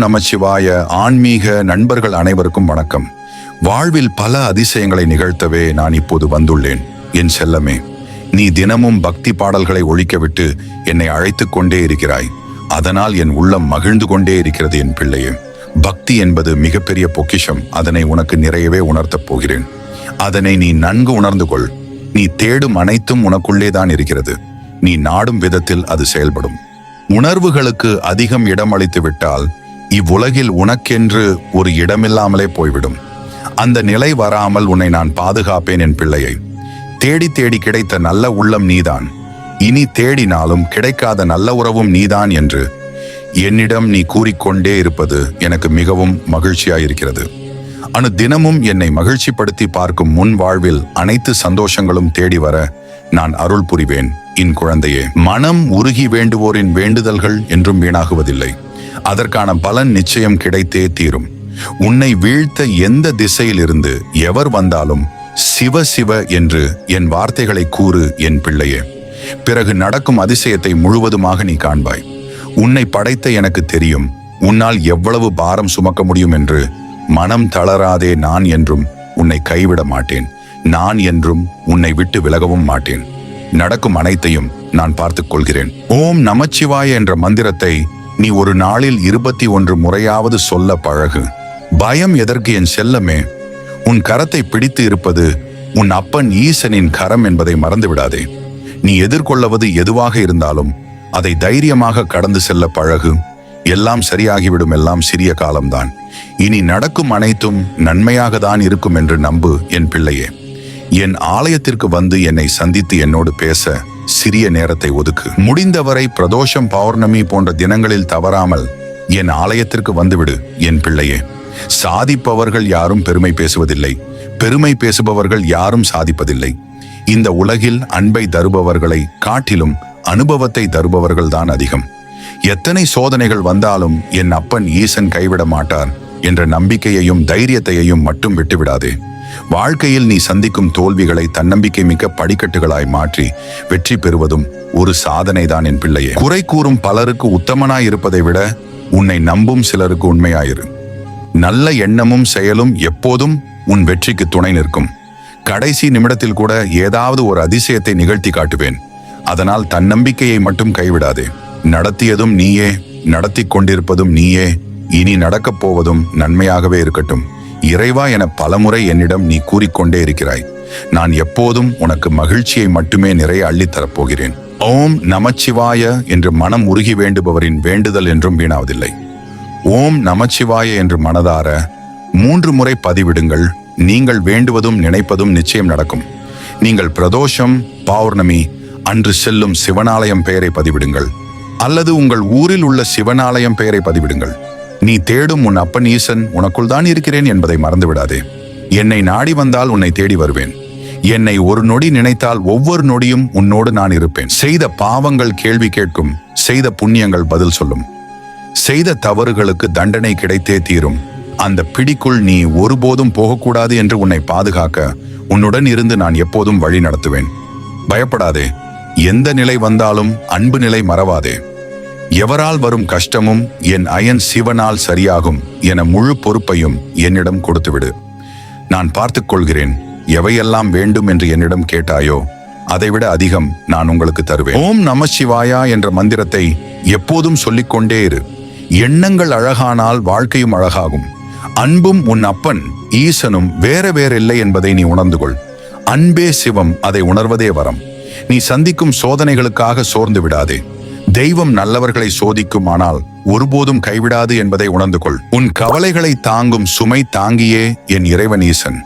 நமச்சிவாய ஆன்மீக நண்பர்கள் அனைவருக்கும் வணக்கம். வாழ்வில் பல அதிசயங்களை நிகழ்த்தவே நான் இப்போது வந்துள்ளேன். என் செல்லமே நீ தினமும் பக்தி பாடல்களை ஒழிக்கவிட்டு என்னை அழைத்துக் கொண்டே இருக்கிறாய். அதனால் என் உள்ளம் மகிழ்ந்து கொண்டே இருக்கிறது என் பிள்ளையே. பக்தி என்பது மிகப்பெரிய பொக்கிஷம். அதனை உனக்கு நிறையவே உணர்த்தப் போகிறேன். அதனை நீ நன்கு உணர்ந்து கொள். நீ தேடும் அனைத்தும் உனக்குள்ளே தான் இருக்கிறது. நீ நாடும் விதத்தில் அது செயல்படும். உணர்வுகளுக்கு அதிகம் இடமளித்து விட்டால் இவ்வுலகில் உனக்கென்று ஒரு இடமில்லாமலே போய்விடும். அந்த நிலை வராமல் உன்னை நான் பாதுகாப்பேன் என் பிள்ளையை. தேடி தேடி கிடைத்த நல்ல உள்ளம் நீதான். இனி தேடினாலும் கிடைக்காத நல்ல உறவும் நீதான் என்று. என்னிடம் நீ கூறிக்கொண்டே இருப்பது எனக்கு மிகவும் மகிழ்ச்சியாயிருக்கிறது. அனு தினமும் என்னை மகிழ்ச்சிப்படுத்தி பார்க்கும் முன் வாழ்வில் அனைத்து சந்தோஷங்களும் தேடி வர நான் அருள் புரிவேன். இன் குழந்தையே மனம் உருகி வேண்டுவோரின் வேண்டுதல்கள் என்றும் வீணாகுவதில்லை. அதற்கான பலன் நிச்சயம் கிடைத்தே தீரும். உன்னை வீழ்த்த எந்த திசையிலிருந்து எவர் வந்தாலும் சிவ சிவ என்று என் வார்த்தைகளை கூறு என் பிள்ளையே. பிறகு நடக்கும் அதிசயத்தை முழுவதுமாக நீ காண்பாய். உன்னை படைத்த எனக்கு தெரியும். உன்னால் எவ்வளவு பாரம் சுமக்க முடியும் என்று மனம் தளராதே நான் என்றும் உன்னை கைவிட மாட்டேன். நான் என்றும் உன்னை விட்டு விலகவும் மாட்டேன். நடக்கும் அனைத்தையும் நான் பார்த்துக் கொள்கிறேன். ஓம் நமச்சிவாய என்ற மந்திரத்தை நீ ஒரு நாளில் இருபத்தி ஒன்று முறையாவது சொல்ல பழகு. பயம் எதற்கு என் செல்லமே? உன் கரத்தை பிடித்து இருப்பது உன் அப்பன் ஈசனின் கரம் என்பதை மறந்துவிடாதே. நீ எதிர்கொள்ளவது எதுவாக இருந்தாலும் அதை தைரியமாக கடந்து செல்ல பழகு. எல்லாம் சரியாகிவிடும் எல்லாம் சிறிய காலம்தான். இனி நடக்கும் அனைத்தும் நன்மையாக தான் இருக்கும் என்று நம்பு என் பிள்ளையே. என் ஆலயத்திற்கு வந்து என்னை சந்தித்து என்னோடு பேச சிறிய நேரத்தை ஒதுக்கு. முடிந்தவரை பிரதோஷம் பௌர்ணமி போன்ற தினங்களில் தவறாமல் என் ஆலயத்திற்கு வந்துவிடு என் பிள்ளையே. சாதிப்பவர்கள் யாரும் பெருமை பேசுவதில்லை. பெருமை பேசுபவர்கள் யாரும் சாதிப்பதில்லை. இந்த உலகில் அன்பை தருபவர்களை காட்டிலும் அனுபவத்தை தருபவர்கள் தான் அதிகம். எத்தனை சோதனைகள் வந்தாலும் என் அப்பன் ஈசன் கைவிட மாட்டார் என்ற நம்பிக்கையையும் தைரியத்தையும் மட்டும் விட்டுவிடாதே. வாழ்க்கையில் நீ சந்திக்கும் தோல்விகளை தன்னம்பிக்கை மிக்க படிக்கட்டுகளாய் மாற்றி வெற்றி பெறுவதும் ஒரு சாதனைதான் என் பிள்ளையே. குறை கூறும் பலருக்கு உத்தமனாய் இருப்பதை விட உன்னை நம்பும் சிலருக்கு உண்மையாயிரு. நல்ல எண்ணமும் செயலும் எப்போதும் உன் வெற்றிக்கு துணை நிற்கும். கடைசி நிமிடத்தில் கூட ஏதாவது ஒரு அதிசயத்தை நிகழ்த்தி காட்டுவேன். அதனால் தன்னம்பிக்கையை மட்டும் கைவிடாதே. நடத்தியதும் நீயே நடத்தி கொண்டிருப்பதும் நீயே இனி நடக்கப் போவதும் நன்மையாகவே இருக்கட்டும். இறைவா என பலமுறை என்னிடம் நீ கூறிக்கொண்டே இருக்கிறாய். நான் எப்போதும் உனக்கு மகிழ்ச்சியை மட்டுமே நிறைய அள்ளித்தரப்போகிறேன் ஓம் நமச்சிவாய என்று மனம் உருகி வேண்டுபவரின் வேண்டுதல் என்றும் வீணாவதில்லை. ஓம் நமச்சிவாய என்று மனதார மூன்று முறை பதிவிடுங்கள். நீங்கள் வேண்டுவதும் நினைப்பதும் நிச்சயம் நடக்கும். நீங்கள் பிரதோஷம் பௌர்ணமி அன்று செல்லும் சிவனாலயம் பெயரை பதிவிடுங்கள். அல்லது உங்கள் ஊரில் உள்ள சிவனாலயம் பெயரை பதிவிடுங்கள். நீ தேடும் உன் அப்பன் ஈசன் உனக்குள் தான் இருக்கிறேன் என்பதை மறந்துவிடாதே. என்னை நாடி வந்தால் உன்னை தேடி வருவேன். என்னை ஒரு நொடி நினைத்தால் ஒவ்வொரு நொடியும் உன்னோடு நான் இருப்பேன். செய்த பாவங்கள் கேள்வி கேட்கும். செய்த புண்ணியங்கள் பதில் சொல்லும். செய்த தவறுகளுக்கு தண்டனை கிடைத்தே தீரும். அந்த பிடிக்குள் நீ ஒருபோதும் போகக்கூடாது என்று உன்னை பாதுகாக்க உன்னுடன் இருந்து நான் எப்போதும் வழி நடத்துவேன். பயப்படாதே. எந்த நிலை வந்தாலும் அன்பு நிலை மறவாதே. எவரால் வரும் கஷ்டமும் என் அயன் சிவனால் சரியாகும் என முழு பொறுப்பையும் என்னிடம் கொடுத்துவிடு. நான் பார்த்துக் கொள்கிறேன் எவையெல்லாம் வேண்டும் என்று என்னிடம் கேட்டாயோ அதைவிட அதிகம் நான் உங்களுக்கு தருவேன். ஓம் நம சிவாயா என்ற மந்திரத்தை எப்போதும் சொல்லிக்கொண்டே இரு. எண்ணங்கள் அழகானால் வாழ்க்கையும் அழகாகும். அன்பும் உன் அப்பன் ஈசனும் வேற வேற இல்லை என்பதை நீ உணர்ந்து கொள். அன்பே சிவம் அதை உணர்வதே வரம். நீ சந்திக்கும் சோதனைகளுக்காக சோர்ந்து விடாதே. தெய்வம் நல்லவர்களை சோதிக்குமானால் ஒருபோதும் கைவிடாது என்பதை உணர்ந்து கொள் உன் கவலைகளை தாங்கும் சுமை தாங்கியே என் இறைவன் ஈசன்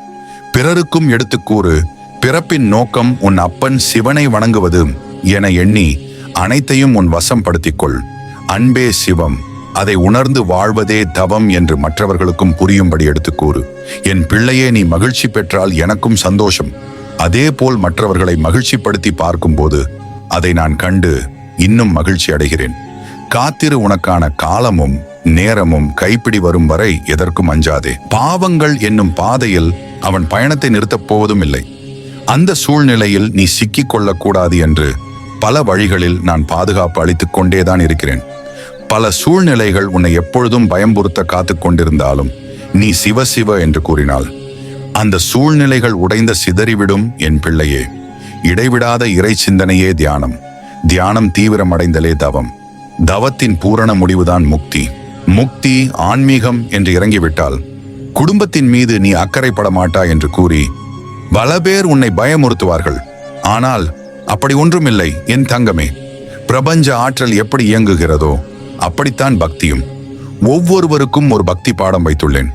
பிறருக்கும் எடுத்துக்கூறு பிறப்பின் நோக்கம் உன் அப்பன் சிவனை வணங்குவது என எண்ணி அனைத்தையும் உன் வசம் படுத்திக்கொள் அன்பே சிவம் அதை உணர்ந்து வாழ்வதே தவம் என்று மற்றவர்களுக்கும் புரியும்படி எடுத்துக்கூறு என் பிள்ளையே நீ மகிழ்ச்சி பெற்றால் எனக்கும் சந்தோஷம். அதேபோல் மற்றவர்களை மகிழ்ச்சிப்படுத்தி பார்க்கும்போது அதை நான் கண்டு இன்னும் மகிழ்ச்சி அடைகிறேன். காத்திரு உனக்கான காலமும் நேரமும் கைப்பிடி வரும் வரை எதற்கும் அஞ்சாதே. பாவங்கள் என்னும் பாதையில் அவன் பயணத்தை நிறுத்தப் போவதும் இல்லை. அந்த சூழ்நிலையில் நீ சிக்கிக் கொள்ளக்கூடாது என்று பல வழிகளில் நான் பாதுகாப்பு அளித்துக் கொண்டேதான் இருக்கிறேன். பல சூழ்நிலைகள் உன்னை எப்பொழுதும் பயம்புறுத்த காத்து கொண்டிருந்தாலும் நீ சிவ சிவ என்று கூறினாள். அந்த சூழ்நிலைகள் உடைந்த சிதறிவிடும் என் பிள்ளையே. இடைவிடாத இறை சிந்தனையே தியானம். தியானம் தீவிரமடைந்தலே தவம். தவத்தின் பூரண முடிவுதான் முக்தி. முக்தி ஆன்மீகம் என்று இறங்கிவிட்டால் குடும்பத்தின் மீது நீ அக்கறைப்பட மாட்டா என்று கூறி பல பேர் உன்னை பயமுறுத்துவார்கள். ஆனால் அப்படி ஒன்றுமில்லை என் தங்கமே. பிரபஞ்ச ஆற்றல் எப்படி இயங்குகிறதோ அப்படித்தான் பக்தியும். ஒவ்வொருவருக்கும் ஒரு பக்தி பாடம் வைத்துள்ளேன்.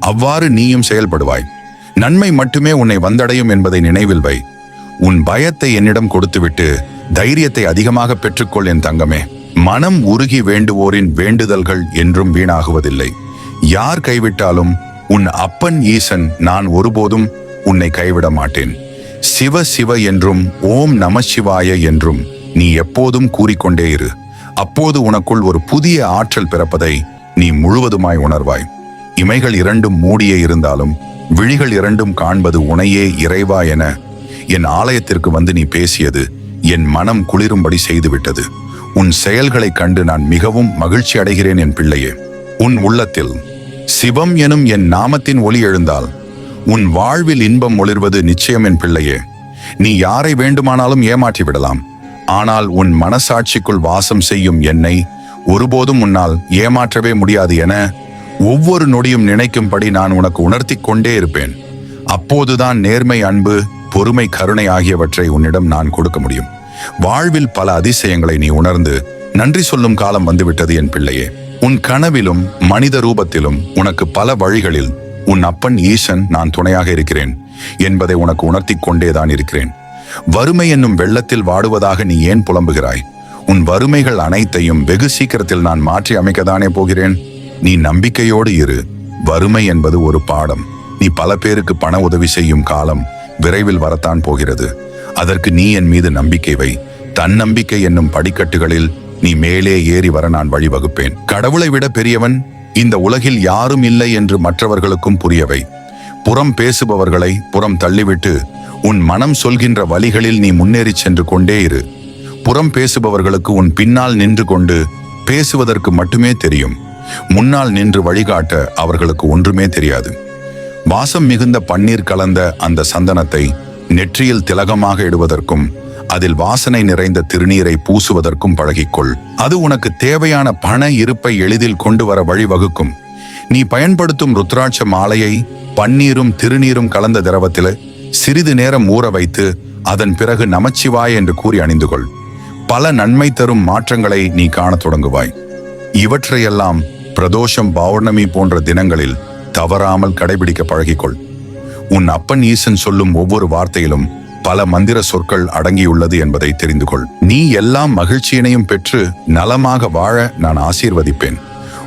அவ்வாறு நீயும் செயல்படுவாய். நன்மை மட்டுமே உன்னை வந்தடையும் என்பதை நினைவில் வை. உன் பயத்தை என்னிடம் கொடுத்துவிட்டு தைரியத்தை அதிகமாக பெற்றுக்கொள் என் தங்கமே. மனம் உருகி வேண்டுவோரின் வேண்டுதல்கள் என்றும் வீணாகுவதில்லை. யார் கைவிட்டாலும் உன் அப்பன் ஈசன் நான் ஒருபோதும் உன்னை கைவிட மாட்டேன். சிவ சிவ என்றும் ஓம் நம சிவாய என்றும் நீ எப்போதும் கூறிக்கொண்டே இரு. அப்போது உனக்குள் ஒரு புதிய ஆற்றல் பிறப்பதை நீ முழுவதுமாய் உணர்வாய். இமைகள் இரண்டும் மூடியே இருந்தாலும் விழிகள் இரண்டும் காண்பது உனையே இறைவா என என் ஆலயத்திற்கு வந்து நீ பேசியது என் மனம் குளிரும்படி செய்துவிட்டது. உன் செயல்களைக் கண்டு நான் மிகவும் மகிழ்ச்சி அடைகிறேன் என் பிள்ளையே. உன் உள்ளத்தில் சிவம் எனும் என் நாமத்தின் ஒளி எழுந்தால் உன் வாழ்வில் இன்பம் ஒளிர்வது நிச்சயம் என் பிள்ளையே. நீ யாரை வேண்டுமானாலும் ஏமாற்றி விடலாம். ஆனால் உன் மனசாட்சிக்குள் வாசம் செய்யும் என்னை ஒருபோதும் உன்னால் ஏமாற்றவே முடியாது என ஒவ்வொரு நொடியும் நினைக்கும்படி நான் உனக்கு உணர்த்தி கொண்டே இருப்பேன். அப்போதுதான் நேர்மை அன்பு பொறுமை கருணை ஆகியவற்றை உன்னிடம் நான் கொடுக்க முடியும். வாழ்வில் பல அதிசயங்களை நீ உணர்ந்து நன்றி சொல்லும் காலம் வந்துவிட்டது என் பிள்ளையே. உன் கனவிலும் மனித ரூபத்திலும் உனக்கு பல வழிகளில் உன் அப்பன் ஈசன் நான் துணையாக இருக்கிறேன் என்பதை உனக்கு உணர்த்தி கொண்டேதான் இருக்கிறேன். வறுமை என்னும் வெள்ளத்தில் வாடுவதாக நீ ஏன் புலம்புகிறாய்? உன் வறுமைகள் அனைத்தையும் வெகு சீக்கிரத்தில் நான் மாற்றி அமைக்கத்தானே போகிறேன்? நீ நம்பிக்கையோடு இரு. வறுமை என்பது ஒரு பாடம். நீ பல பேருக்கு பண உதவி செய்யும் காலம். விரைவில் வரத்தான் போகிறது. அதற்கு நீ என் மீது நம்பிக்கை வை. தன்னம்பிக்கை என்னும் படிக்கட்டுகளில் நீ மேலே ஏறி வர நான் வழிவகுப்பேன். கடவுளை விட பெரியவன் இந்த உலகில் யாரும் இல்லை என்று மற்றவர்களுக்கும் புரியவை புறம் பேசுபவர்களை புறம் தள்ளிவிட்டு உன் மனம் சொல்கின்ற வழிகளில் நீ முன்னேறி சென்று கொண்டே இரு. புறம் பேசுபவர்களுக்கு உன் பின்னால் நின்று கொண்டு பேசுவதற்கு மட்டுமே தெரியும். முன்னால் நின்று வழிகாட்ட அவர்களுக்கு ஒன்றுமே தெரியாது. வாசம் மிகுந்த பன்னீர் கலந்த அந்த சந்தனத்தை நெற்றியில் திலகமாக இடுவதற்கும் அதில் வாசனை நிறைந்த திருநீரை பூசுவதற்கும் பழகிக்கொள். அது உனக்கு தேவையான பண இருப்பை எளிதில் கொண்டு வர வழிவகுக்கும். நீ பயன்படுத்தும் ருத்ராட்ச மாலையை பன்னீரும் திருநீரும் கலந்த திரவத்தில் சிறிது நேரம் ஊற வைத்து அதன் பிறகு நமச்சிவாய் என்று கூறி அணிந்து கொள் பல நன்மை தரும் மாற்றங்களை நீ காணத் தொடங்குவாய். இவற்றையெல்லாம் பிரதோஷம் பௌர்ணமி போன்ற தினங்களில் தவறாமல் கடைபிடிக்க பழகிக்கொள். உன் அப்பன் ஈசன் சொல்லும் ஒவ்வொரு வார்த்தையிலும் பல மந்திர சொற்கள் அடங்கியுள்ளது என்பதை தெரிந்து கொள். நீ எல்லாம் மகிழ்ச்சியினையும் பெற்று நலமாக வாழ நான் ஆசீர்வதிப்பேன்.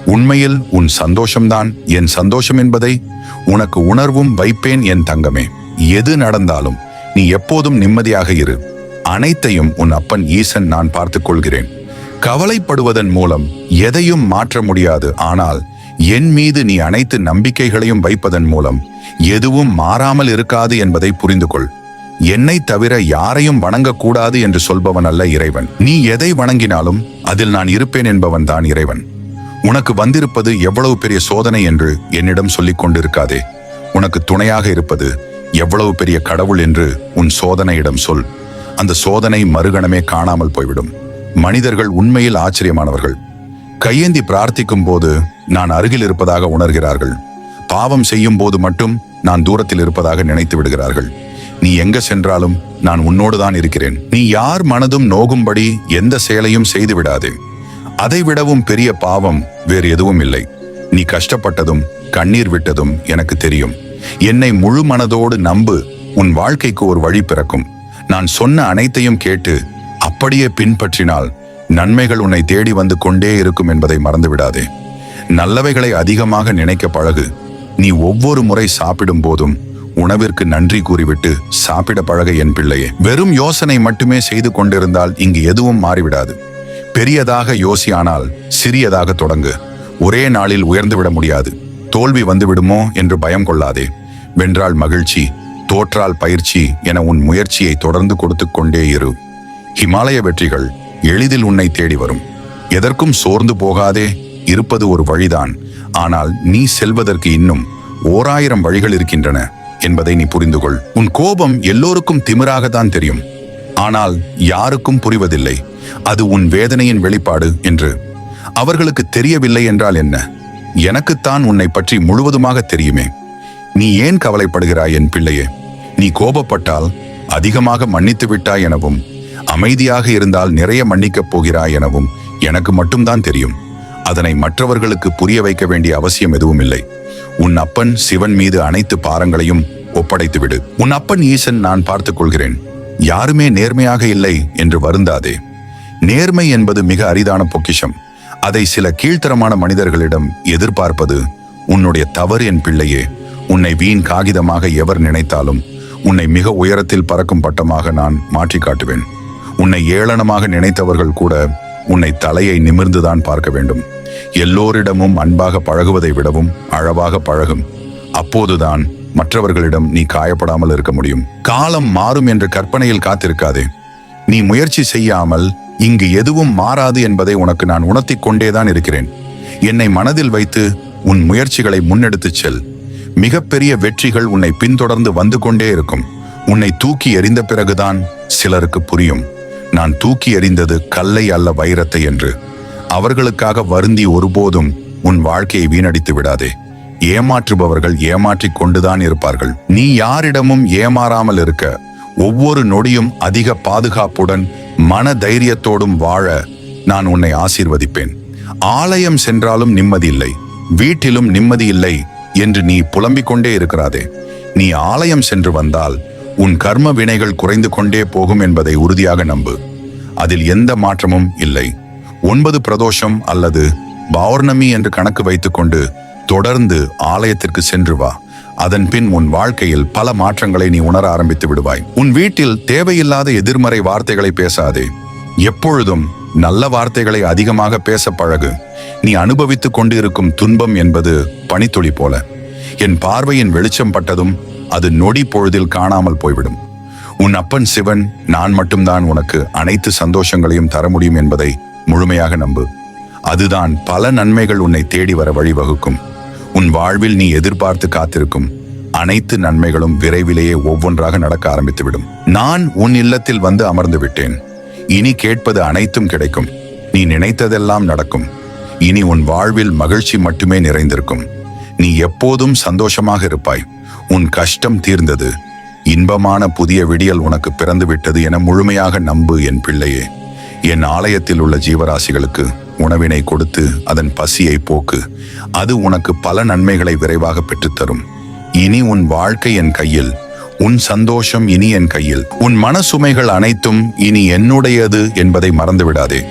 உண்மையில் உன் சந்தோஷம்தான் என் சந்தோஷம் என்பதை உனக்கு உணர்வும் வைப்பேன் என் தங்கமே. எது நடந்தாலும் நீ எப்போதும் நிம்மதியாக இரு. அனைத்தையும் உன் அப்பன் ஈசன் நான் பார்த்துக் கொள்கிறேன். கவலைப்படுவதன் மூலம் எதையும் மாற்ற முடியாது ஆனால் என் மீது நீ அனைத்து நம்பிக்கைகளையும் வைப்பதன் மூலம் எதுவும் மாறாமல் இருக்காது என்பதை புரிந்து கொள் என்னை தவிர யாரையும் வணங்கக்கூடாது என்று சொல்பவன் அல்ல இறைவன். நீ எதை வணங்கினாலும் அதில் நான் இருப்பேன் என்பவன் தான் இறைவன். உனக்கு வந்திருப்பது எவ்வளவு பெரிய சோதனை என்று என்னிடம் சொல்லிக் கொண்டிருக்காதே. உனக்கு துணையாக இருப்பது எவ்வளவு பெரிய கடவுள் என்று உன் சோதனையிடம் சொல். அந்த சோதனை மறுகணமே காணாமல் போய்விடும். மனிதர்கள் உண்மையில் ஆச்சரியமானவர்கள். கையேந்தி பிரார்த்திக்கும் போது நான் அருகில் இருப்பதாக உணர்கிறார்கள். பாவம் செய்யும் போது மட்டும் நான் தூரத்தில் இருப்பதாக நினைத்து விடுகிறார்கள். நீ எங்க சென்றாலும் நான் உன்னோடு தான் இருக்கிறேன். நீ யார் மனதும் நோகும்படி எந்த செயலையும் செய்து விடாதே அதை விடவும் பெரிய பாவம் வேறு எதுவும் இல்லை. நீ கஷ்டப்பட்டதும் கண்ணீர் விட்டதும் எனக்கு தெரியும். என்னை முழு மனதோடு நம்பு உன் வாழ்க்கைக்கு ஒரு வழி பிறக்கும். நான் சொன்ன அனைத்தையும் கேட்டு அப்படியே பின்பற்றினால் நன்மைகள் உன்னை தேடி வந்து கொண்டே இருக்கும் என்பதை மறந்துவிடாதே. நல்லவைகளை அதிகமாக நினைக்க பழகு. நீ ஒவ்வொரு முறை சாப்பிடும் போதும் உணவிற்கு நன்றி கூறிவிட்டு சாப்பிட பழக என் பிள்ளையே. வெறும் யோசனை மட்டுமே செய்து கொண்டிருந்தால் இங்கு எதுவும் மாறிவிடாது. பெரியதாக யோசியானால் சிறியதாக தொடங்கு. ஒரே நாளில் உயர்ந்து விட முடியாது. தோல்வி வந்துவிடுமோ என்று பயம் கொள்ளாதே. வென்றால் மகிழ்ச்சி தோற்றால் பயிற்சி என உன் முயற்சியை தொடர்ந்து கொடுத்து கொண்டே இரு. ஹிமாலய வெற்றிகள் எளிதில் உன்னை தேடி வரும். எதற்கும் சோர்ந்து போகாதே இருப்பது ஒரு வழிதான். ஆனால் நீ செல்வதற்கு இன்னும் ஓராயிரம் வழிகள் இருக்கின்றன என்பதை நீ புரிந்து கொள் உன் கோபம் எல்லோருக்கும் திமிராகத்தான் தெரியும். ஆனால் யாருக்கும் புரிவதில்லை. அது உன் வேதனையின் வெளிப்பாடு என்று. அவர்களுக்கு தெரியவில்லை என்றால் என்ன? எனக்குத்தான் உன்னை பற்றி முழுவதுமாக தெரியுமே. நீ ஏன் கவலைப்படுகிறாய் என் பிள்ளையே? நீ கோபப்பட்டால் அதிகமாக மன்னித்து விட்டாய் எனவும் அமைதியாக இருந்தால் நிறைய மன்னிக்கப் போகிறாய் எனவும் எனக்கு மட்டும்தான் தெரியும். அதனை மற்றவர்களுக்கு புரிய வைக்க வேண்டிய அவசியம் எதுவும் இல்லை. உன் அப்பன் சிவன் மீது அனைத்து பாரங்களையும் ஒப்படைத்து விடு. உன் அப்பன் ஈசன் நான் பார்த்துக் கொள்கிறேன். யாருமே நேர்மையாக இல்லை என்று வருந்தாதே. நேர்மை என்பது மிக அரிதான பொக்கிஷம். அதை சில கீழ்த்தரமான மனிதர்களிடம் எதிர்பார்ப்பது உன்னுடைய தவறு என் பிள்ளையே. உன்னை வீண் காகிதமாக எவர் நினைத்தாலும் உன்னை மிக உயரத்தில் பறக்கும் பட்டமாக நான் மாற்றி காட்டுவேன் உன்னை ஏளனமாக நினைத்தவர்கள் கூட உன்னை தலையை நிமிர்ந்துதான் பார்க்க வேண்டும். எல்லோரிடமும் அன்பாக பழகுவதை விடவும் அழவாக பழகும். அப்போதுதான் மற்றவர்களிடம் நீ காயப்படாமல் இருக்க முடியும். காலம் மாறும் என்ற கற்பனையில் காத்திருக்காதே. நீ முயற்சி செய்யாமல் இங்கு எதுவும் மாறாது என்பதை உனக்கு நான் உணர்த்தி கொண்டேதான் இருக்கிறேன். என்னை மனதில் வைத்து உன் முயற்சிகளை முன்னெடுத்துச் செல். மிகப்பெரிய வெற்றிகள் உன்னை பின்தொடர்ந்து வந்து கொண்டே இருக்கும். உன்னை தூக்கி எறிந்த பிறகுதான் சிலருக்கு புரியும். நான் தூக்கி எறிந்தது கல்லை அல்ல வைரத்தை என்று. அவர்களுக்காக வருந்தி ஒருபோதும் உன் வாழ்க்கையை வீணடித்து விடாதே. ஏமாற்றுபவர்கள் ஏமாற்றிக் கொண்டுதான் இருப்பார்கள். நீ யாரிடமும் ஏமாறாமல் இருக்க ஒவ்வொரு நொடியும் அதிக பாதுகாப்புடன் மன தைரியத்தோடும் வாழ நான் உன்னை ஆசீர்வதிப்பேன். ஆலயம் சென்றாலும் நிம்மதி இல்லை வீட்டிலும் நிம்மதி இல்லை என்று நீ புலம்பிக் கொண்டே இருக்கிறாதே. நீ ஆலயம் சென்று வந்தால் உன் கர்ம வினைகள் குறைந்து கொண்டே போகும் என்பதை உறுதியாக நம்பு. அதில் எந்த மாற்றமும் இல்லை. ஒன்பது பிரதோஷம் அல்லது பௌர்ணமி என்று கணக்கு வைத்துக்கொண்டு தொடர்ந்து ஆலயத்திற்கு சென்று வா. அதன் பின் உன் வாழ்க்கையில் பல மாற்றங்களை நீ உணர ஆரம்பித்து விடுவாய். உன் வீட்டில் தேவையில்லாத எதிர்மறை வார்த்தைகளை பேசாதே. எப்பொழுதும் நல்ல வார்த்தைகளை அதிகமாக பேச பழகு. நீ அனுபவித்துக் கொண்டிருக்கும் துன்பம் என்பது பனித்துளி போல. என் பார்வையின் வெளிச்சம் பட்டதும் அது நொடி பொழுதில் காணாமல் போய்விடும். உன் அப்பன் சிவன் நான் மட்டும்தான் உனக்கு அனைத்து சந்தோஷங்களையும் தர முடியும் என்பதை முழுமையாக நம்பு. அதுதான் பல நன்மைகள் உன்னை தேடி வர வழிவகுக்கும். உன் வாழ்வில் நீ எதிர்பார்த்து காத்திருக்கும் அனைத்து நன்மைகளும் விரைவிலேயே ஒவ்வொன்றாக நடக்க ஆரம்பித்துவிடும். நான் உன் இல்லத்தில் வந்து அமர்ந்து விட்டேன். இனி கேட்பது அனைத்தும் கிடைக்கும். நீ நினைத்ததெல்லாம் நடக்கும். இனி உன் வாழ்வில் மகிழ்ச்சி மட்டுமே நிறைந்திருக்கும். நீ எப்போதும் சந்தோஷமாக இருப்பாய். உன் கஷ்டம் தீர்ந்தது. இன்பமான புதிய விடியல் உனக்கு பிறந்துவிட்டது என முழுமையாக நம்பு என் பிள்ளையே. என் ஆலயத்தில் உள்ள ஜீவராசிகளுக்கு உணவினை கொடுத்து அதன் பசியை போக்கு. அது உனக்கு பல நன்மைகளை விரைவாக பெற்றுத்தரும். இனி உன் வாழ்க்கை என் கையில் உன் சந்தோஷம் இனி என் கையில். உன் மனசுமைகள் அனைத்தும் இனி என்னுடையது என்பதை மறந்துவிடாதே.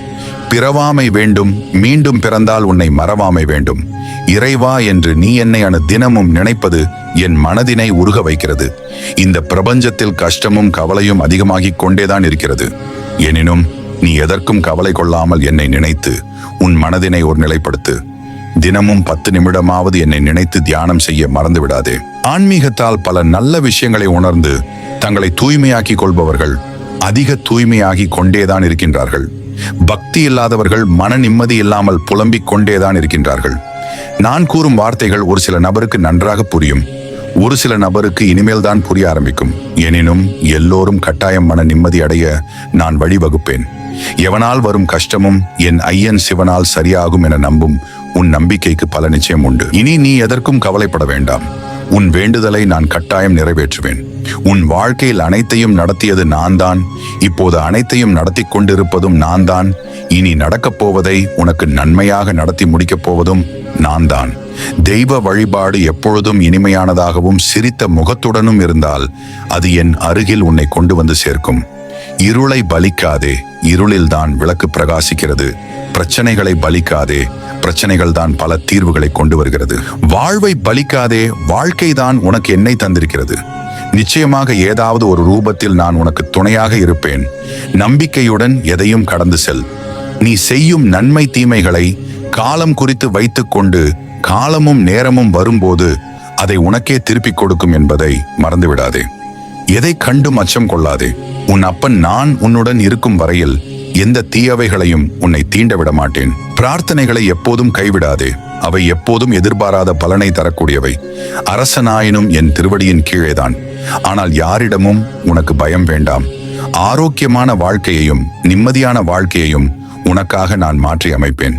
பிறவாமை வேண்டும் மீண்டும் பிறந்தால் உன்னை மறவாமை வேண்டும். இறைவா என்று நீ என்னை அணு தினமும் நினைப்பது என் மனதினை உருக வைக்கிறது. இந்த பிரபஞ்சத்தில் கஷ்டமும் கவலையும் அதிகமாகிக் கொண்டேதான் இருக்கிறது. எனினும் நீ எதற்கும் கவலை கொள்ளாமல் என்னை நினைத்து உன் மனதினை ஒரு நிலைப்படுத்து. தினமும் பத்து நிமிடமாவது என்னை நினைத்து தியானம் செய்ய மறந்து விடாதே. ஆன்மீகத்தால் பல நல்ல விஷயங்களை உணர்ந்து தங்களை தூய்மையாக்கிக் கொள்பவர்கள் அதிக தூய்மையாகி கொண்டேதான் இருக்கின்றார்கள். பக்தி இல்லாதவர்கள் மன நிம்மதி இல்லாமல் புலம்பிக் கொண்டேதான் இருக்கின்றார்கள். நான் கூறும் வார்த்தைகள் ஒரு சில நபருக்கு நன்றாக புரியும். ஒரு சில நபருக்கு இனிமேல் தான் புரிய ஆரம்பிக்கும். எனினும் எல்லோரும் கட்டாயம் மன நிம்மதி அடைய நான் வழிவகுப்பேன். எவனால் வரும் கஷ்டமும் என் ஐயன் சிவனால் சரியாகும் என நம்பும் உன் நம்பிக்கைக்கு பல நிச்சயம் உண்டு. இனி நீ எதற்கும் கவலைப்பட வேண்டாம். உன் வேண்டுதலை நான் கட்டாயம் நிறைவேற்றுவேன். உன் வாழ்க்கையில் அனைத்தையும் நடத்தியது நான் தான் இப்போது அனைத்தையும் நடத்தி கொண்டிருப்பதும் நான் தான் இனி நடக்கப் போவதை உனக்கு நன்மையாக நடத்தி முடிக்கப் போவதும் நான் தான் தெய்வ வழிபாடு எப்பொழுதும் இனிமையானதாகவும் சிரித்த முகத்துடனும் இருந்தால் அது என் அருகில் உன்னை கொண்டு வந்து சேர்க்கும். இருளை பலிக்காதே இருளில்தான் விளக்கு பிரகாசிக்கிறது. பிரச்சனைகளை பலிக்காதே பிரச்சனைகள் தான் பல தீர்வுகளை கொண்டு வருகிறது. வாழ்வை பலிக்காதே வாழ்க்கை தான் உனக்கு என்னை தந்திருக்கிறது. நிச்சயமாக ஏதாவது ஒரு ரூபத்தில் நான் உனக்கு துணையாக இருப்பேன். நம்பிக்கையுடன் எதையும் கடந்து செல். நீ செய்யும் நன்மை தீமைகளை காலம் குறித்து வைத்துக்கொண்டு காலமும் நேரமும் வரும்போது அதை உனக்கே திருப்பிக் கொடுக்கும் என்பதை மறந்துவிடாதே. எதை கண்டும் அச்சம் கொள்ளாதே. உன் அப்பன் நான் உன்னுடன் இருக்கும் வரையில் எந்த தீயவைகளையும் உன்னை தீண்ட விட மாட்டேன். பிரார்த்தனைகளை எப்போதும் கைவிடாதே. அவை எப்போதும் எதிர்பாராத பலனை தரக்கூடியவை. அரசனாயினும் என் திருவடியின் கீழேதான். ஆனால் யாரிடமும் உனக்கு பயம் வேண்டாம். ஆரோக்கியமான வாழ்க்கையையும் நிம்மதியான வாழ்க்கையையும் உனக்காக நான் மாற்றி அமைப்பேன்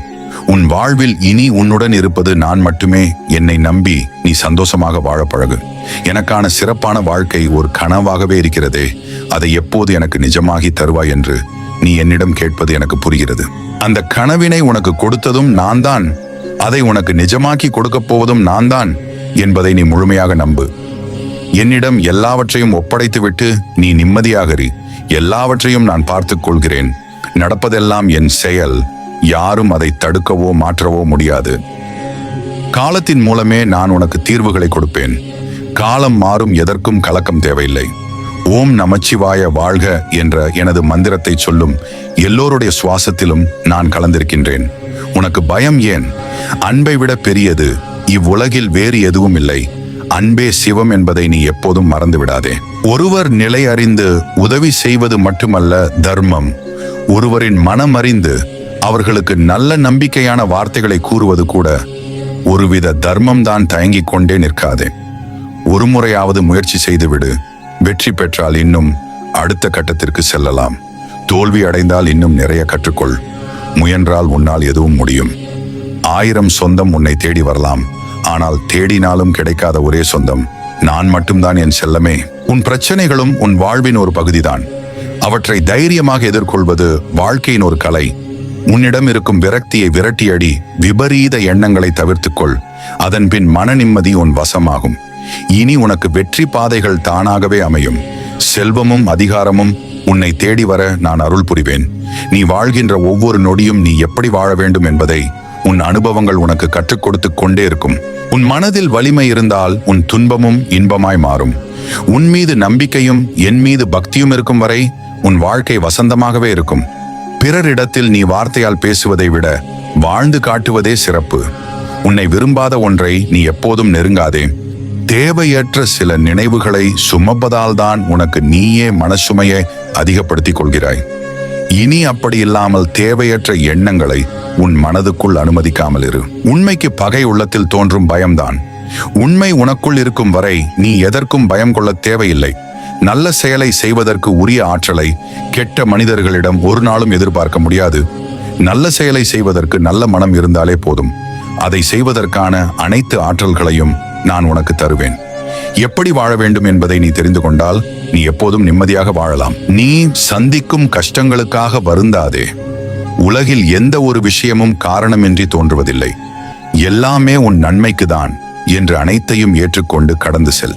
உன் வாழ்வில் இனி உன்னுடன் இருப்பது நான் மட்டுமே. என்னை நம்பி நீ சந்தோஷமாக வாழ பழகு. எனக்கான சிறப்பான வாழ்க்கை ஒரு கனவாகவே இருக்கிறதே. அதை எப்போது எனக்கு நிஜமாகி தருவாய் என்று நீ என்னிடம் கேட்பது எனக்கு புரிகிறது. அந்த கனவினை உனக்கு கொடுத்ததும் நான் தான். அதை உனக்கு நிஜமாக்கி கொடுக்கப் போவதும் நான் தான் என்பதை நீ முழுமையாக நம்பு. என்னிடம் எல்லாவற்றையும் ஒப்படைத்துவிட்டு நீ நிம்மதியாகறி எல்லாவற்றையும் நான் பார்த்துக் கொள்கிறேன். நடப்பதெல்லாம் என் செயல். யாரும் அதை தடுக்கவோ மாற்றவோ முடியாது. காலத்தின் மூலமே நான் உனக்கு தீர்வுகளை கொடுப்பேன். காலம் மாறும் எதற்கும் கலக்கம் தேவையில்லை. ஓம் நமச்சிவாய வாழ்க என்ற எனது மந்திரத்தை சொல்லும் எல்லோருடைய சுவாசத்திலும் நான் கலந்திருக்கின்றேன். உனக்கு பயம் ஏன்? அன்பை விட பெரியது இவ்வுலகில் வேறு எதுவும் இல்லை. அன்பே சிவம் என்பதை நீ எப்போதும் மறந்து விடாதே ஒருவர் நிலை அறிந்து உதவி செய்வது மட்டுமல்ல தர்மம். ஒருவரின் மனம் அறிந்து அவர்களுக்கு நல்ல நம்பிக்கையான வார்த்தைகளை கூறுவது கூட ஒருவித தர்மம் தான் தயங்கிக் கொண்டே நிற்காதே. ஒரு முறையாவது முயற்சி செய்துவிடு வெற்றி பெற்றால் இன்னும் அடுத்த கட்டத்திற்கு செல்லலாம். தோல்வி அடைந்தால் இன்னும் நிறைய கற்றுக்கொள். முயன்றால் உன்னால் எதுவும் முடியும். ஆயிரம் சொந்தம் உன்னை தேடி வரலாம். ஆனால் தேடினாலும் கிடைக்காத ஒரே சொந்தம். நான் மட்டும்தான் என் செல்லமே. உன் பிரச்சனைகளும் உன் வாழ்வின் ஒரு பகுதிதான். அவற்றை தைரியமாக எதிர்கொள்வது வாழ்க்கையின் ஒரு கலை. உன்னிடம் இருக்கும் விரக்தியை விரட்டியடி விபரீத எண்ணங்களை தவிர்த்துக்கொள். அதன் பின் மன நிம்மதி உன் வசமாகும். இனி உனக்கு வெற்றி பாதைகள் தானாகவே அமையும். செல்வமும் அதிகாரமும் உன்னை தேடி வர நான் அருள் புரிவேன். நீ வாழ்கின்ற ஒவ்வொரு நொடியும் நீ எப்படி வாழ வேண்டும் என்பதை உன் அனுபவங்கள் உனக்கு கற்றுக் கொடுத்து கொண்டே இருக்கும். உன் மனதில் வலிமை இருந்தால் உன் துன்பமும் இன்பமாய் மாறும். உன் மீது நம்பிக்கையும் என் மீது பக்தியும் இருக்கும் வரை உன் வாழ்க்கை வசந்தமாகவே இருக்கும். பிறரிடத்தில் நீ வார்த்தையால் பேசுவதை விட வாழ்ந்து காட்டுவதே சிறப்பு. உன்னை விரும்பாத ஒன்றை நீ எப்போதும் நெருங்காதே. தேவையற்ற சில நினைவுகளை சுமப்பதால் தான் உனக்கு நீயே மனசுமையை அதிகப்படுத்திக் கொள்கிறாய். இனி அப்படி இல்லாமல் தேவையற்ற எண்ணங்களை உன் மனதுக்குள் அனுமதிக்காமல் இரு. உண்மைக்கு பகை உள்ளத்தில் தோன்றும் பயம்தான். உண்மை உனக்குள் இருக்கும் வரை நீ எதற்கும் பயம் கொள்ள தேவையில்லை. நல்ல செயலை செய்வதற்கு உரிய ஆற்றலை கெட்ட மனிதர்களிடம் ஒரு நாளும் எதிர்பார்க்க முடியாது. நல்ல செயலை செய்வதற்கு நல்ல மனம் இருந்தாலே போதும். அதை செய்வதற்கான அனைத்து ஆற்றல்களையும் நான் உனக்கு தருவேன். எப்படி வாழ வேண்டும் என்பதை நீ தெரிந்து கொண்டால் நீ எப்போதும் நிம்மதியாக வாழலாம். நீ சந்திக்கும் கஷ்டங்களுக்காக வருந்தாதே. உலகில் எந்த ஒரு விஷயமும் காரணமின்றி தோன்றுவதில்லை. எல்லாமே உன் நன்மைக்கு தான் என்று அனைத்தையும் ஏற்றுக்கொண்டு கடந்து செல்.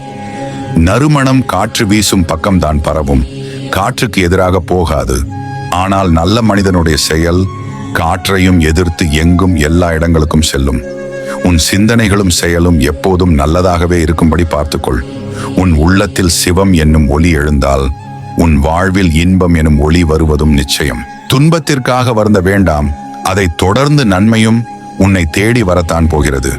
நறுமணம் காற்று வீசும் பக்கம்தான் பரவும். காற்றுக்கு எதிராக போகாது. ஆனால் நல்ல மனிதனுடைய செயல் காற்றையும் எதிர்த்து எங்கும் எல்லா இடங்களுக்கும் செல்லும். உன் சிந்தனைகளும் செயலும் எப்போதும் நல்லதாகவே இருக்கும்படி பார்த்துக்கொள். உன் உள்ளத்தில் சிவம் என்னும் ஒளி எழுந்தால் உன் வாழ்வில் இன்பம் எனும் ஒளி வருவதும் நிச்சயம். துன்பத்திற்காக வருந்த வேண்டாம். அதை தொடர்ந்து நன்மையும் உன்னை தேடி வரத்தான் போகிறது.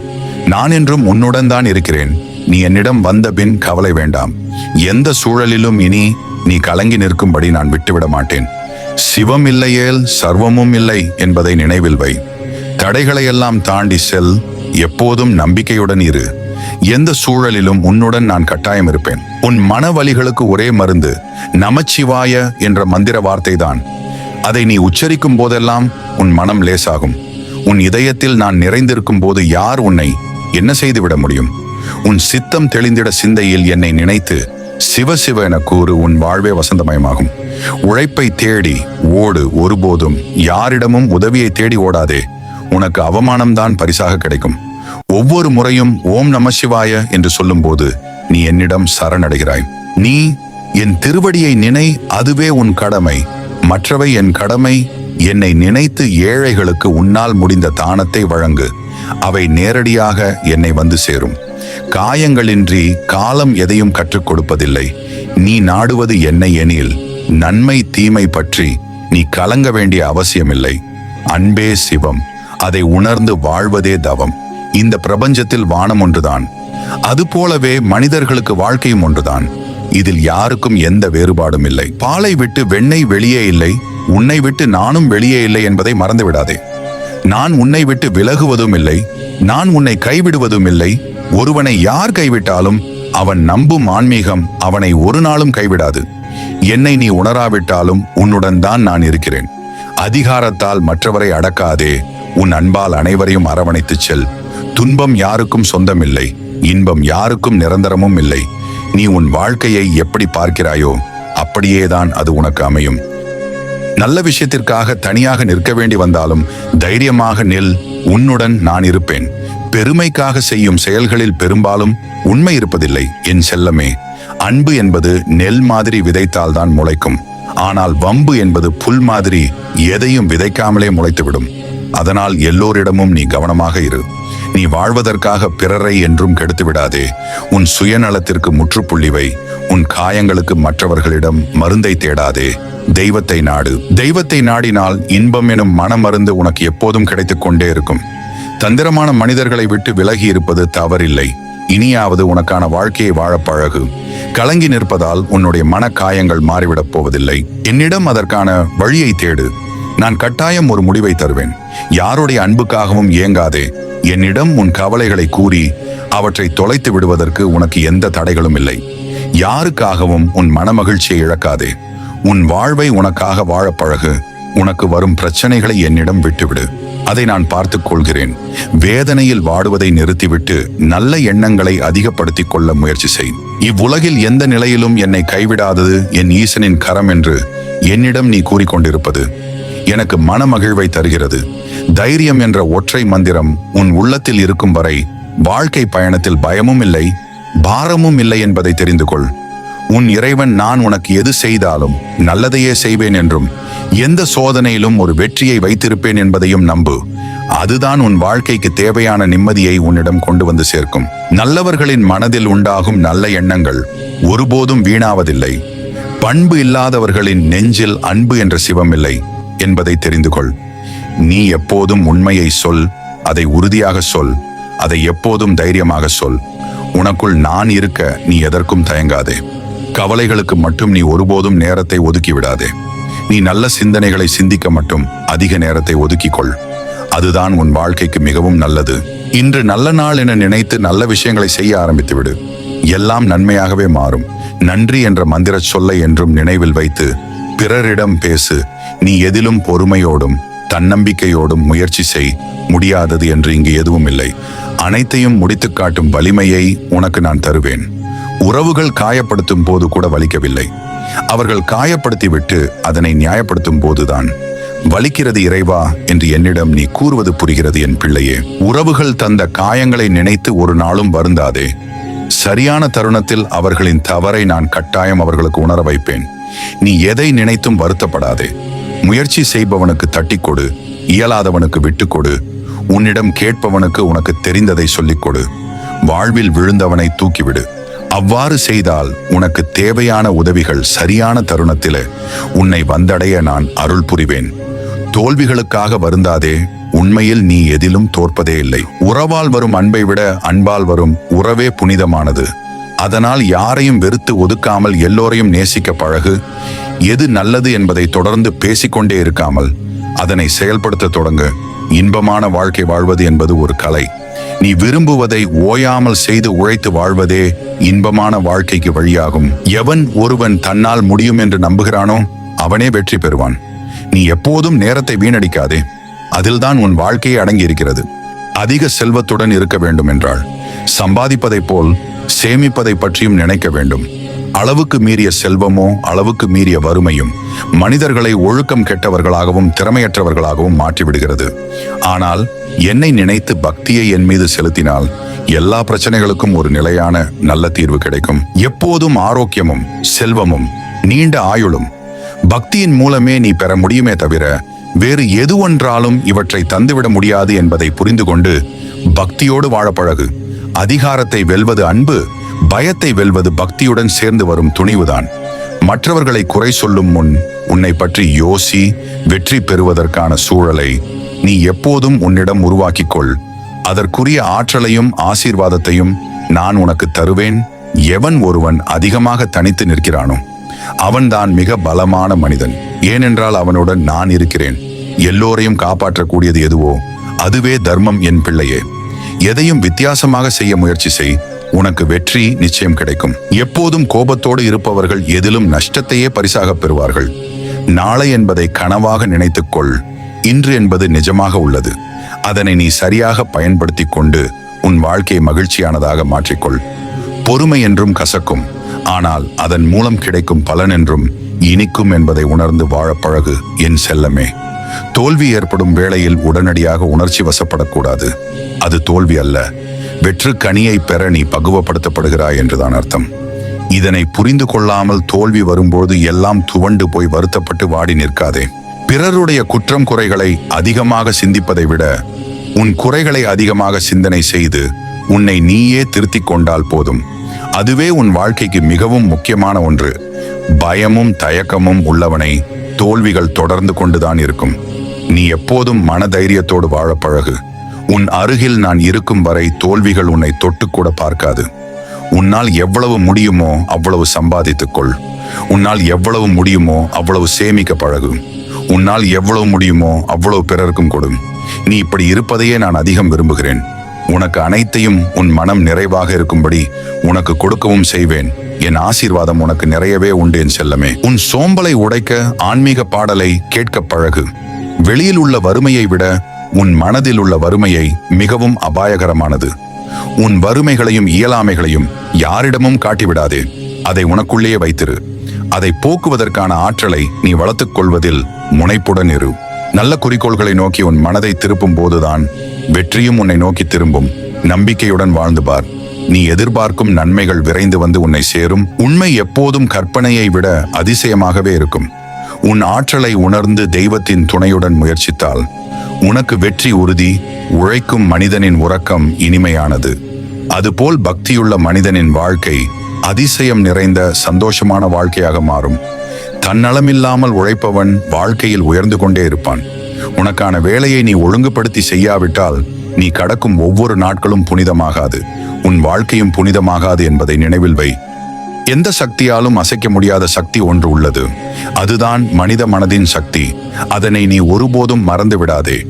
நான் என்றும் உன்னுடன் தான் இருக்கிறேன். நீ என்னிடம் வந்த பின் கவலை வேண்டாம். எந்த சூழலிலும் இனி நீ கலங்கி நிற்கும்படி நான் விட்டுவிட மாட்டேன். சிவம் இல்லையேல் சர்வமும் இல்லை என்பதை நினைவில் வை. தடைகளை எல்லாம் தாண்டி செல் எப்போதும் நம்பிக்கையுடன் இரு. எந்த சூழலிலும் உன்னுடன் நான் கட்டாயம் இருப்பேன். உன் மன வழிகளுக்கு ஒரே மருந்து நமச்சிவாய என்ற மந்திர வார்த்தை தான் அதை நீ உச்சரிக்கும் போதெல்லாம் உன் மனம் லேசாகும். உன் இதயத்தில் நான் நிறைந்திருக்கும் போது யார் உன்னை? என்ன செய்துவிட முடியும்? உன் சித்தம் தெளிந்திட சிந்தையில் என்னை நினைத்து சிவ சிவ என கூறு உன் வாழ்வே வசந்தமயமாகும். உழைப்பை தேடி ஓடு ஒருபோதும் யாரிடமும் உதவியை தேடி ஓடாதே. உனக்கு அவமானம்தான் பரிசாக கிடைக்கும். ஒவ்வொரு முறையும் ஓம் நம சிவாய என்று சொல்லும்போது நீ என்னிடம் சரணடைகிறாய். நீ என் திருவடியை நினை அதுவே உன் கடமை. மற்றவை என் கடமை. என்னை நினைத்து ஏழைகளுக்கு உன்னால் முடிந்த தானத்தை வழங்கு. அவை நேரடியாக என்னை வந்து சேரும். காயங்களின்றி காலம் எதையும் கற்றுக் கொடுப்பதில்லை. நீ நாடுவது என்ன எனில் நன்மை தீமை பற்றி நீ கலங்க வேண்டிய அவசியமில்லை. அன்பே சிவம் அதை உணர்ந்து வாழ்வதே தவம். இந்த பிரபஞ்சத்தில் வானம் ஒன்றுதான். அதுபோலவே மனிதர்களுக்கு வாழ்க்கையும் ஒன்றுதான். இதில் யாருக்கும் எந்த வேறுபாடும் இல்லை. பாலை விட்டு வெண்ணெய் வெளியே இல்லை உன்னை விட்டு நானும் வெளியே இல்லை என்பதை மறந்து விடாதே நான் உன்னை விட்டு விலகுவதும் இல்லை நான் உன்னை கைவிடுவதும் இல்லை ஒருவனை யார் கைவிட்டாலும் அவன் நம்பும் ஆன்மீகம் அவனை ஒரு நாளும் கைவிடாது. என்னை நீ உணராவிட்டாலும் உன்னுடன் தான் நான் இருக்கிறேன். அதிகாரத்தால் மற்றவரை அடக்காதே உன் அன்பால் அனைவரையும் அரவணைத்துச் செல். துன்பம் யாருக்கும் சொந்தமில்லை இன்பம் யாருக்கும் நிரந்தரமும் இல்லை. நீ உன் வாழ்க்கையை எப்படி பார்க்கிறாயோ அப்படியேதான் அது உனக்கு அமையும். நல்ல விஷயத்திற்காக தனியாக நிற்க வேண்டி வந்தாலும் தைரியமாக நில் உன்னுடன் நான் இருப்பேன். பெருமைக்காக செய்யும் செயல்களில் பெரும்பாலும் உண்மை இருப்பதில்லை. என் செல்லமே அன்பு என்பது நெல் மாதிரி விதைத்தால்தான் முளைக்கும். ஆனால் வம்பு என்பது புல் மாதிரி எதையும் விதைக்காமலே முளைத்துவிடும். அதனால் எல்லோரிடமும் நீ கவனமாக இரு. நீ வாழ்வதற்காக பிறரை என்றும் கெடுத்து விடாதே. உன் சுயநலத்திற்கு முற்றுப்புள்ளி வை. உன் காயங்களுக்கு மற்றவர்களிடம் மருந்தை தேடாதே. தெய்வத்தை நாடு. தெய்வத்தை நாடினால் இன்பம் எனும் மனமருந்து உனக்கு எப்போதும் கிடைத்துக் கொண்டே இருக்கும். தந்திரமான மனிதர்களை விட்டு விலகி இருப்பது தவறில்லை. இனியாவது உனக்கான வாழ்க்கையை வாழப் பழகு. கலங்கி நிற்பதால் உன்னுடைய மனக்காயங்கள் மாறிவிடப் போவதில்லை. என்னிடம் அதற்கான வழியை தேடு. நான் கட்டாயம் ஒரு முடிவை தருவேன். யாருடைய அன்புக்காகவும் ஏங்காதே. என்னிடம் உன் கவலைகளை கூறி அவற்றை தொலைத்து விடுவதற்கு உனக்கு எந்த தடைகளும் இல்லை. யாருக்காகவும் உன் மனமகிழ்ச்சியை இழக்காதே. உன் வாழ்வை உனக்காக வாழப் பழகு. உனக்கு வரும் பிரச்சனைகளை என்னிடம் விட்டுவிடு. அதை நான் பார்த்துக் கொள்கிறேன். வேதனையில் வாடுவதை நிறுத்திவிட்டு நல்ல எண்ணங்களை அதிகப்படுத்திக் கொள்ள முயற்சி செய். இவ்வுலகில் எந்த நிலையிலும் என்னை கைவிடாதது என் ஈசனின் கரம் என்று என்னிடம் நீ கூறிக்கொண்டிருப்பது. எனக்கு மனமகிழ்வை தருகிறது. தைரியம் என்ற ஒற்றை மந்திரம் உன் உள்ளத்தில் இருக்கும் வரை வாழ்க்கை பயணத்தில் பயமும் இல்லை பாரமும் இல்லை என்பதை தெரிந்து கொள். உன் இறைவன் நான் உனக்கு எது செய்தாலும் நல்லதையே செய்வேன் என்றும் எந்த சோதனையிலும் ஒரு வெற்றியை வைத்திருப்பேன் என்பதையும் நம்பு. அதுதான் உன் வாழ்க்கைக்கு தேவையான நிம்மதியை உன்னிடம் கொண்டு வந்து சேர்க்கும். நல்லவர்களின் மனதில் உண்டாகும் நல்ல எண்ணங்கள் ஒருபோதும் வீணாவதில்லை. பண்பு இல்லாதவர்களின் நெஞ்சில் அன்பு என்ற சிவம் இல்லை என்பதை தெரிந்து கொள். நீ எப்போதும் உண்மையை சொல் அதை உறுதியாக சொல் அதை எப்போதும் தைரியமாக சொல். உனக்குள் நான் இருக்க நீ எதற்கும் தயங்காதே. கவலைகளுக்கு மட்டும் நீ ஒருபோதும் நேரத்தை ஒதுக்கி விடாதே. நீ நல்ல சிந்தனைகளை சிந்திக்க மட்டும் அதிக நேரத்தை ஒதுக்கிக் கொள் அதுதான் உன் வாழ்க்கைக்கு மிகவும் நல்லது. இன்று நல்ல நாள் என நினைத்து நல்ல விஷயங்களை செய்ய ஆரம்பித்துவிடு எல்லாம் நன்மையாகவே மாறும். நன்றி என்ற மந்திர சொல்லை என்றும் நினைவில் வைத்து பிறரிடம் பேசு. நீ எதிலும் பொறுமையோடும் தன்னம்பிக்கையோடும் முயற்சி செய். முடியாதது என்று இங்கு எதுவும் இல்லை. அனைத்தையும் முடித்துக் காட்டும் வலிமையை உனக்கு நான் தருவேன். உறவுகள் காயப்படுத்தும் போது கூட வலிக்கவில்லை. அவர்கள் காயப்படுத்திவிட்டு அதனை நியாயப்படுத்தும் போதுதான். வலிக்கிறது இறைவா என்று என்னிடம் நீ கூறுவது புரிகிறது என் பிள்ளையே. உறவுகள் தந்த காயங்களை நினைத்து ஒரு நாளும் வருந்தாதே. சரியான தருணத்தில் அவர்களின் தவறை நான் கட்டாயம் அவர்களுக்கு உணர வைப்பேன். நீ எதை நினைத்தும் வருத்தப்படாதே. முயற்சி செய்பவனுக்கு தட்டிக் கொடு. இயலாதவனுக்கு விட்டுக்கொடு உன்னிடம் கேட்பவனுக்கு உனக்கு தெரிந்ததை சொல்லிக் கொடு. வாழ்வில் விழுந்தவனை தூக்கிவிடு. அவ்வாறு செய்தால் உனக்கு தேவையான உதவிகள் சரியான தருணத்தில் உன்னை வந்தடைய நான் அருள் புரிவேன். தோல்விகளுக்காக வருந்தாதே உண்மையில் நீ எதிலும் தோற்பதே இல்லை. உறவால் வரும் அன்பை விட அன்பால் வரும் உறவே புனிதமானது. அதனால் யாரையும் வெறுத்து ஒதுக்காமல் எல்லோரையும் நேசிக்க பழகு. எது நல்லது என்பதை தொடர்ந்து பேசிக்கொண்டே இருக்காமல் அதனை செயல்படுத்த தொடங்கு. இன்பமான வாழ்க்கை வாழ்வது என்பது ஒரு கலை. நீ விரும்புவதை ஓயாமல் செய்து உழைத்து வாழ்வதே இன்பமான வாழ்க்கைக்கு வழியாகும். எவன் ஒருவன் தன்னால் முடியும் என்று நம்புகிறானோ அவனே வெற்றி பெறுவான். நீ எப்போதும் நேரத்தை வீணடிக்காதே. அதில்தான் உன் வாழ்க்கையை அடங்கியிருக்கிறது. அதிக செல்வத்துடன் இருக்க வேண்டும் என்றால் சம்பாதிப்பதைப் போல் சேமிப்பதை பற்றியும் நினைக்க வேண்டும். அளவுக்கு மீறிய செல்வமோ அளவுக்கு மீறிய வறுமையும் மனிதர்களை ஒழுக்கம் கெட்டவர்களாகவும் திறமையற்றவர்களாகவும் மாற்றிவிடுகிறது. ஆனால் என்னை நினைத்து பக்தியை என் மீது செலுத்தினால் எல்லா பிரச்சனைகளுக்கும் ஒரு நிலையான நல்ல தீர்வு கிடைக்கும். எப்போதும் ஆரோக்கியமும் செல்வமும் நீண்ட ஆயுளும் பக்தியின் மூலமே நீ பெற முடியுமே தவிர வேறு எது ஒன்றாலும் இவற்றை தந்துவிட முடியாது என்பதை புரிந்து கொண்டு பக்தியோடு வாழ பழகு. அதிகாரத்தை வெல்வது அன்பு பயத்தை வெல்வது பக்தியுடன் சேர்ந்து வரும் துணிவுதான். மற்றவர்களை குறை சொல்லும் முன் உன்னை பற்றி யோசி வெற்றி பெறுவதற்கான சூழலை நீ எப்போதும் உன்னிடம் உருவாக்கிக் கொள். அதற்குரிய ஆற்றலையும் ஆசீர்வாதத்தையும் நான் உனக்கு தருவேன். எவன் ஒருவன் அதிகமாக தனித்து நிற்கிறானோ அவன்தான் மிக பலமான மனிதன். ஏனென்றால் அவனுடன் நான் இருக்கிறேன். எல்லோரையும் காப்பாற்றக்கூடியது எதுவோ அதுவே தர்மம் என் பிள்ளையே. எதையும் வித்தியாசமாக செய்ய முயற்சி செய் உனக்கு வெற்றி நிச்சயம் கிடைக்கும். எப்போதும் கோபத்தோடு இருப்பவர்கள் எதிலும் நஷ்டத்தையே பரிசாக பெறுவார்கள். நாளை என்பதை கனவாக நினைத்துக்கொள். இன்று என்பது நிஜமாக உள்ளது. அதனை நீ சரியாக பயன்படுத்தி கொண்டு உன் வாழ்க்கையை மகிழ்ச்சியானதாக மாற்றிக்கொள். பொறுமை என்றும் கசக்கும். ஆனால் அதன் மூலம் கிடைக்கும் பலன் என்றும் இனிக்கும் என்பதை உணர்ந்து வாழப்பழகு என் செல்லமே. தோல்வி ஏற்படும் வேளையில் உடனடியாக உணர்ச்சி வசப்படக்கூடாது. அது தோல்வி அல்ல. வெற்று கனியை பெற நீ பகுவப்படுத்தப்படுகிறாய் என்றுதான் அர்த்தம். இதனை புரிந்து கொள்ளாமல் தோல்வி வரும்போது எல்லாம் துவண்டு போய் வருத்தப்பட்டு வாடி நிற்காதே. பிறருடைய குற்றம் குறைகளை அதிகமாக சிந்திப்பதை விட உன் குறைகளை அதிகமாக சிந்தனை செய்து உன்னை நீயே திருத்திக் கொண்டால் போதும். அதுவே உன் வாழ்க்கைக்கு மிகவும் முக்கியமான ஒன்று. பயமும் தயக்கமும் உள்ளவனை தோல்விகள் தொடர்ந்து கொண்டுதான் இருக்கும். நீ எப்போதும் மனதைரியத்தோடு வாழ பழகு. உன் அருகில் நான் இருக்கும் வரை தோல்விகள் உன்னை தொட்டுக்கூட பார்க்காது. உன்னால் எவ்வளவு முடியுமோ அவ்வளவு சம்பாதித்துக்கொள் உன்னால் எவ்வளவு முடியுமோ அவ்வளவு சேமிக்க பழகு. உன்னால் எவ்வளவு முடியுமோ அவ்வளவு பிறருக்கும் கொடும் நீ இப்படி இருப்பதையே நான் அதிகம் விரும்புகிறேன். உனக்கு அனைத்தையும் உன் மனம் நிறைவாக இருக்கும்படி உனக்கு கொடுக்கவும் செய்வேன். என் ஆசீர்வாதம் உனக்கு நிறையவே உண்டு என் செல்லமே. உன் சோம்பலை உடைக்க ஆன்மீக பாடலை கேட்க பழகு. வெளியில் உள்ள வறுமையை விட உன் மனதில் உள்ள வறுமையை மிகவும் அபாயகரமானது. உன் வறுமைகளையும் இயலாமைகளையும் யாரிடமும் காட்டிவிடாதே. அதை உனக்குள்ளேயே வைத்திரு. அதை போக்குவதற்கான ஆற்றலை நீ வளர்த்துக் கொள்வதில் முனைப்புடன் இரு. நல்ல குறிக்கோள்களை நோக்கி உன் மனதை திருப்பும் போதுதான் வெற்றியும் உன்னை நோக்கி திரும்பும். நம்பிக்கையுடன் வாழ்ந்து பார். நீ எதிர்பார்க்கும் நன்மைகள் விரைந்து வந்து உன்னை சேரும். உண்மை எப்போதும் கற்பனையை விட அதிசயமாகவே இருக்கும். உன் ஆற்றலை உணர்ந்து தெய்வத்தின் துணையுடன் முயற்சித்தால் உனக்கு வெற்றி உறுதி உழைக்கும் மனிதனின் உறக்கம் இனிமையானது. அதுபோல் பக்தியுள்ள மனிதனின் வாழ்க்கை அதிசயம் நிறைந்த சந்தோஷமான வாழ்க்கையாக மாறும். தன்னலமில்லாமல் உழைப்பவன் வாழ்க்கையில் உயர்ந்து கொண்டே இருப்பான். உனக்கான வேலையை நீ ஒழுங்குபடுத்தி செய்யாவிட்டால் நீ கடக்கும் ஒவ்வொரு நாட்களும் புனிதமாகாது. உன் வாழ்க்கையும் புனிதமாகாது என்பதை நினைவில் வை. எந்த சக்தியாலும் அசைக்க முடியாத சக்தி ஒன்று உள்ளது. அதுதான் மனித மனதின் சக்தி. அதனை நீ ஒருபோதும் மறந்து விடாதே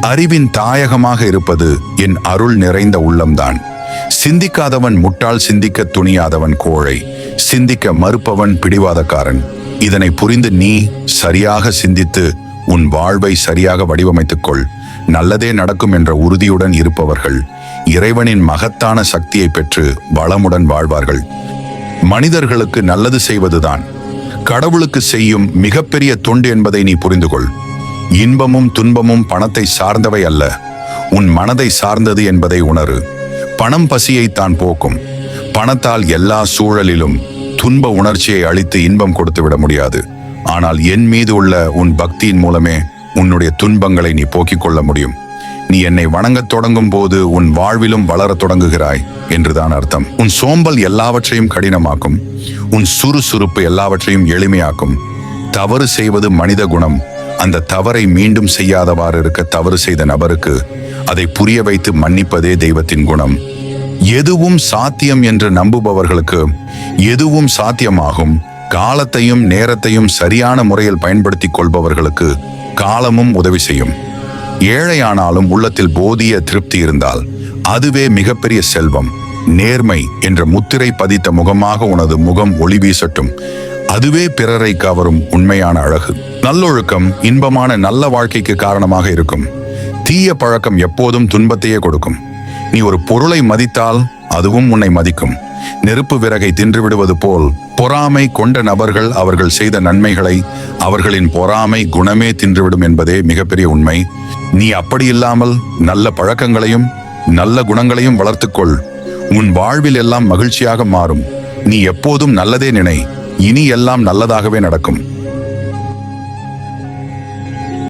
அறிவின் தாயகமாக இருப்பது என் அருள் நிறைந்த உள்ளம்தான். சிந்திக்காதவன் முட்டாள் சிந்திக்க துணியாதவன் கோழை. சிந்திக்க மறுப்பவன் பிடிவாதக்காரன். இதனை புரிந்து நீ சரியாக சிந்தித்து உன் வாழ்வை சரியாக வடிவமைத்துக்கொள். நல்லதே நடக்கும் என்ற உறுதியுடன் இருப்பவர்கள். இறைவனின் மகத்தான சக்தியை பெற்று வளமுடன் வாழ்வார்கள். மனிதர்களுக்கு நல்லது செய்வதுதான். கடவுளுக்கு செய்யும் மிகப்பெரிய தொண்டு என்பதை நீ புரிந்து கொள் இன்பமும் துன்பமும் பணத்தை சார்ந்தவை அல்ல. உன் மனதை சார்ந்தது என்பதை உணரு. பணம் பசியை தான் போக்கும். பணத்தால் எல்லா சூழலிலும் துன்ப உணர்ச்சியை அளித்து இன்பம் கொடுத்து விட முடியாது. ஆனால் என் மீது உள்ள உன் பக்தியின் மூலமே உன்னுடைய துன்பங்களை நீ போக்கிக் கொள்ள முடியும். நீ என்னை வணங்கத் தொடங்கும் போது உன் வாழ்விலும் வளரத் தொடங்குகிறாய் என்றுதான் அர்த்தம். உன் சோம்பல் எல்லாவற்றையும் கடினமாக்கும். உன் சுறுசுறுப்பு எல்லாவற்றையும் எளிமையாக்கும். தவறு செய்வது மனித குணம். அந்த தவறை மீண்டும் செய்யாதவாறு இருக்க தவறு செய்த நபருக்கு அதை புரிய வைத்து மன்னிப்பதே தெய்வத்தின் குணம். எதுவும் சாத்தியம் என்று நம்புபவர்களுக்கு எதுவும் சாத்தியமாகும். காலத்தையும் நேரத்தையும் சரியான முறையில் பயன்படுத்திக் கொள்பவர்களுக்கு காலமும் உதவி செய்யும். ஏழையானாலும் உள்ளத்தில் போதிய திருப்தி இருந்தால் அதுவே மிகப்பெரிய செல்வம். நேர்மை என்ற முத்திரை பதித்த முகமாக உனது முகம் ஒளி வீசட்டும். அதுவே பிறரை கவரும் உண்மையான அழகு. நல்லொழுக்கம் இன்பமான நல்ல வாழ்க்கைக்கு காரணமாக இருக்கும். தீய பழக்கம் எப்போதும் துன்பத்தையே கொடுக்கும். நீ ஒரு பொருளை மதித்தால் அதுவும் உன்னை மதிக்கும். நெருப்பு விறகை தின்று விடுவது போல் பொறாமை கொண்ட நபர்கள் அவர்கள் செய்த நன்மைகளை அவர்களின் பொறாமை குணமே தின்றுவிடும் என்பதே மிகப்பெரிய உண்மை. நீ அப்படி இல்லாமல் நல்ல பழக்கங்களையும் நல்ல குணங்களையும் வளர்த்துக்கொள். உன் வாழ்வில் எல்லாம் மகிழ்ச்சியாக மாறும். நீ எப்போதும் நல்லதே நினை. இனி எல்லாம் நல்லதாகவே நடக்கும்.